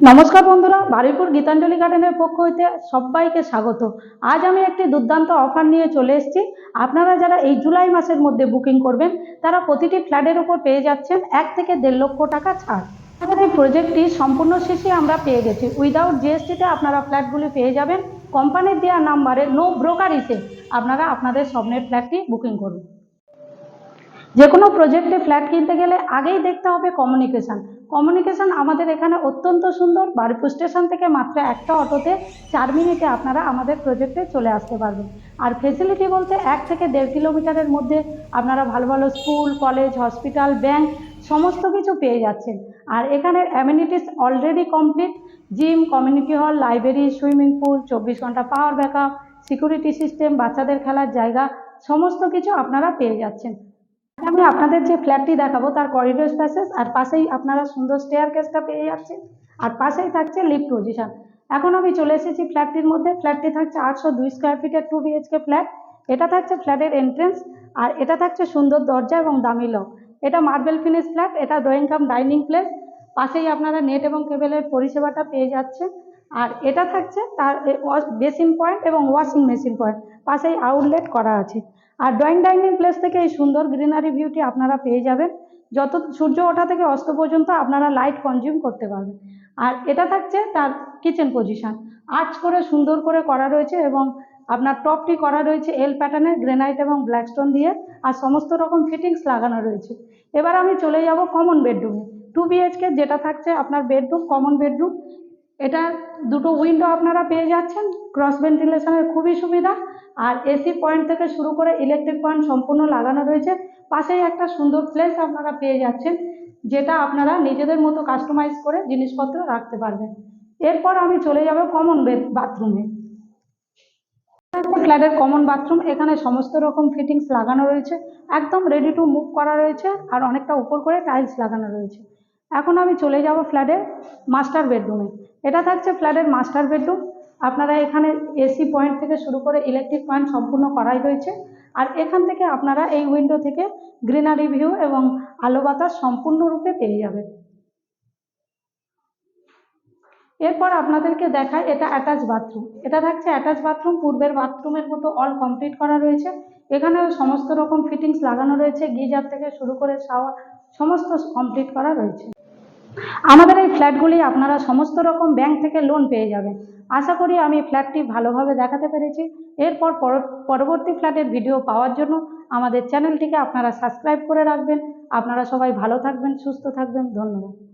নমস্কার বন্ধুরা, বারুইপুর গীতাঞ্জলি গার্ডেনের পক্ষ হইতে সবাইকে স্বাগত। আজ আমি একটি দুর্দান্ত অফার নিয়ে চলে এসেছি। আপনারা যারা এই জুলাই মাসের মধ্যে বুকিং করবেন, তারা প্রতিটি ফ্ল্যাটের উপর পেয়ে যাচ্ছেন এক থেকে দেড় লক্ষ টাকা ছাড়। আমাদের এই প্রজেক্টটি সম্পূর্ণ শেষে আমরা পেয়ে গেছি। উইদাউট জিএসটিতে আপনারা ফ্ল্যাটগুলি পেয়ে যাবেন। কোম্পানির দেওয়া নাম্বারে নো ব্রোকারিতে আপনারা আপনাদের স্বপ্নের ফ্ল্যাটটি বুকিং করুন। যে কোনো প্রজেক্টে ফ্ল্যাট কিনতে গেলে আগেই দেখতে হবে কমিউনিকেশান কমিউনিকেশান আমাদের এখানে অত্যন্ত সুন্দর। বারুইপুর স্টেশন থেকে মাত্র একটা অটোতে চার মিনিটে আপনারা আমাদের প্রজেক্টে চলে আসতে পারবেন। আর ফেসিলিটি বলতে এক থেকে দেড় কিলোমিটারের মধ্যে আপনারা ভালো ভালো স্কুল কলেজ হসপিটাল ব্যাংক সমস্ত কিছু পেয়ে যাচ্ছেন। আর এখানের amenities already complete gym community hall library swimming pool চব্বিশ ঘণ্টা পাওয়ার ব্যাকআপ সিকিউরিটি সিস্টেম বাচ্চাদের খেলার জায়গা, সমস্ত কিছু আপনারা পেয়ে যাচ্ছেন। আমি আপনাদের যে ফ্ল্যাটটি দেখাবো, তার করিডোর প্যাসেজ আর পাশেই আপনারা সুন্দর স্টেয়ার কেসটা পেয়ে যাচ্ছেন। আর পাশেই থাকছে লিফট পজিশন এখন আমি চলে এসেছি ফ্ল্যাটটির মধ্যে। ফ্ল্যাটটি থাকছে আটশো দুই স্কোয়ার ফিটের টু বিএইচকে ফ্ল্যাট এটা থাকছে ফ্ল্যাটের এন্ট্রেন্স আর এটা থাকছে সুন্দর দরজা এবং দামি লক এটা মার্বেল ফিনিশ ফ্ল্যাট এটা ড্রয়িং কাম ডাইনিং প্লেস পাশেই আপনারা নেট এবং কেবেলের পরিষেবাটা পেয়ে যাচ্ছেন। আর এটা থাকছে তার বেসিন পয়েন্ট এবং ওয়াশিং মেশিন পয়েন্ট পাশেই আউটলেট করা আছে। আর ড্রয়িং ডাইনিং প্লেস থেকে এই সুন্দর গ্রিনারি ভিউটি আপনারা পেয়ে যাবেন। যত সূর্য ওঠা থেকে অস্ত পর্যন্ত আপনারা লাইট কনজিউম করতে পারবেন। আর এটা থাকছে তার কিচেন পজিশন আর্চ করে সুন্দর করে করা রয়েছে এবং আপনার টপটি করা রয়েছে এল প্যাটার্নের গ্রেনাইট এবং ব্ল্যাকস্টোন দিয়ে আর সমস্ত রকম ফিটিংস লাগানো রয়েছে। এবার আমি চলে যাব কমন বেডরুমে টু বিএইচকে যেটা থাকছে আপনার বেডরুম কমন বেডরুম এটা দুটো উইন্ডো আপনারা পেয়ে যাচ্ছেন। ক্রস ভেন্টিলেশনের খুবই সুবিধা। আর এসি পয়েন্ট থেকে শুরু করে ইলেকট্রিক পয়েন্ট সম্পূর্ণ লাগানো রয়েছে। পাশেই একটা সুন্দর প্লেস আপনারা পেয়ে যাচ্ছেন, যেটা আপনারা নিজেদের মতো কাস্টমাইজ করে জিনিসপত্র রাখতে পারবেন। এরপর আমি চলে যাব কমন বাথরুমে ফ্ল্যাটের কমন বাথরুম এখানে সমস্ত রকম ফিটিংস লাগানো রয়েছে। একদম রেডি টু মুভ করা রয়েছে, আর অনেকটা উপর করে টাইলস লাগানো রয়েছে। এখন আমি চলে যাব ফ্ল্যাটের মাস্টার বেডরুমে। এটা থাকছে ফ্ল্যাটের মাস্টার বেডরুম। আপনারা এখানে এসি পয়েন্ট থেকে শুরু করে ইলেকট্রিক পয়েন্ট সম্পূর্ণ করাই রয়েছে। আর এখান থেকে আপনারা এই উইন্ডো থেকে গ্রিনারি ভিউ এবং আলো বাতাস সম্পূর্ণরূপে পেয়ে যাবে এরপর আপনাদেরকে দেখায় এটা অ্যাটাচ বাথরুম। এটা থাকছে অ্যাটাচ বাথরুম, পূর্বের বাথরুমের মতো অল কমপ্লিট করা রয়েছে। এখানেও সমস্ত রকম ফিটিংস লাগানো রয়েছে। গিজার থেকে শুরু করে শাওয়ার সমস্ত কমপ্লিট করা রয়েছে। আমাদের এই ফ্ল্যাটগুলি আপনারা সমস্ত রকম ব্যাংক থেকে লোন পেয়ে যাবেন। আশা করি আমি ফ্ল্যাটটি ভালোভাবে দেখাতে পেরেছি। এরপর পর- পরবর্তী ফ্ল্যাটের ভিডিও পাওয়ার জন্য আমাদের চ্যানেলটিকে আপনারা সাবস্ক্রাইব করে রাখবেন। আপনারা সবাই ভালো থাকবেন, সুস্থ থাকবেন। ধন্যবাদ।